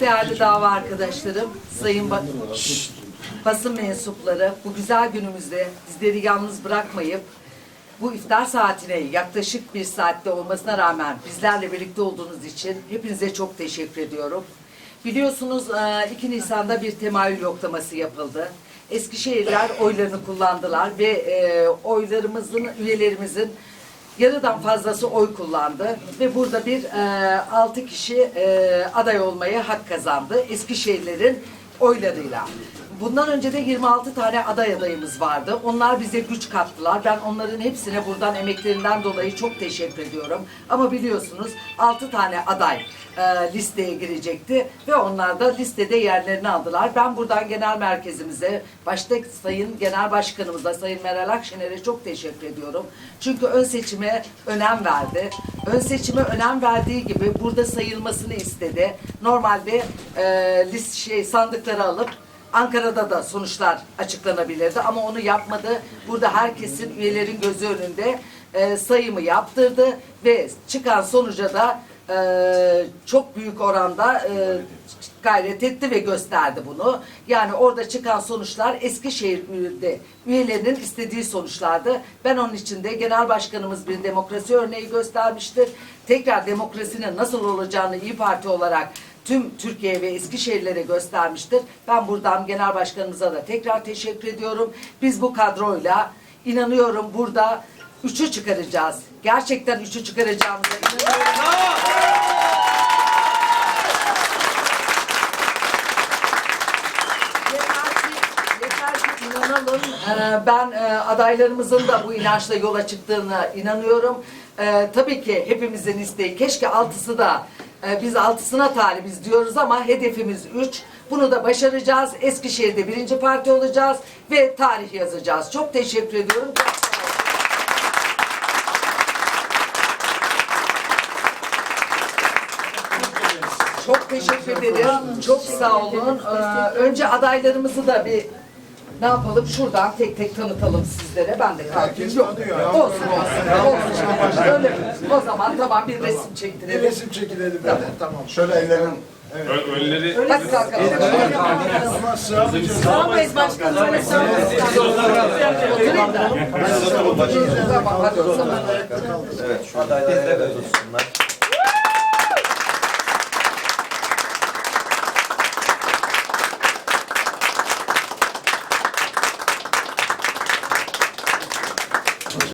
Değerli dava arkadaşlarım, sayın ba- basın mensupları bu güzel günümüzde bizleri yalnız bırakmayıp bu iftar saatine yaklaşık bir saatte olmasına rağmen bizlerle birlikte olduğunuz için hepinize çok teşekkür ediyorum. Biliyorsunuz e, 2 Nisan'da bir temayül yoklaması yapıldı. Eskişehirler oylarını kullandılar ve e, oylarımızın, üyelerimizin yarıdan fazlası oy kullandı ve burada bir e, 6 kişi e, aday olmaya hak kazandı. Eskişehirlerin oylarıyla. Bundan önce de 26 tane aday adayımız vardı. Onlar bize güç kattılar. Ben onların hepsine buradan emeklerinden dolayı çok teşekkür ediyorum. Ama biliyorsunuz 6 tane aday e, listeye girecekti ve onlar da listede yerlerini aldılar. Ben buradan genel merkezimize, başta Sayın Genel Başkanımıza, Sayın Meral Akşener'e çok teşekkür ediyorum. Çünkü ön seçime önem verdi. Ön seçime önem verdiği gibi burada sayılmasını istedi. Normalde e, list şey sandıkları alıp Ankara'da da sonuçlar açıklanabilirdi ama onu yapmadı. Burada herkesin üyelerin gözü önünde e, sayımı yaptırdı ve çıkan sonuca da e, çok büyük oranda e, gayret etti ve gösterdi bunu. Yani orada çıkan sonuçlar Eskişehir'de üyelerinin istediği sonuçlardı. Ben onun için de genel başkanımız bir demokrasi örneği göstermiştir. Tekrar demokrasinin nasıl olacağını İyi Parti olarak tüm Türkiye ve Eskişehirlere göstermiştir. Ben buradan genel başkanımıza da tekrar teşekkür ediyorum. Biz bu kadroyla inanıyorum burada üçü çıkaracağız. Gerçekten üçü çıkaracağımıza inanıyorum. Yeter ki, yeter ki inanalım. Ee, Ben e, adaylarımızın da bu inançla yola çıktığına inanıyorum. Ee, Tabii ki hepimizin isteği. Keşke altısı da e, biz altısına talibiz diyoruz ama hedefimiz üç. Bunu da başaracağız. Eskişehir'de birinci parti olacağız ve tarih yazacağız. Çok teşekkür ediyorum. Çok teşekkür ederim. Çok sağ olun. Önce adaylarımızı da bir ne yapalım? Şuradan tek tek tanıtalım sizlere. Ben de kalkayım. Yok. Olsun olsun. olsun. Öyle. O zaman tamam bir resim Bir çektirelim. resim çekilelim böyle. Tamam. Şöyle ellerin Ö- Önleri Hadi kalkalım. Ama sığamayacağız. Sağmayız başkanım. Öyle sağmayız. Oturayım da. Tamam hadi o zaman. adaylar evet tutsunlar.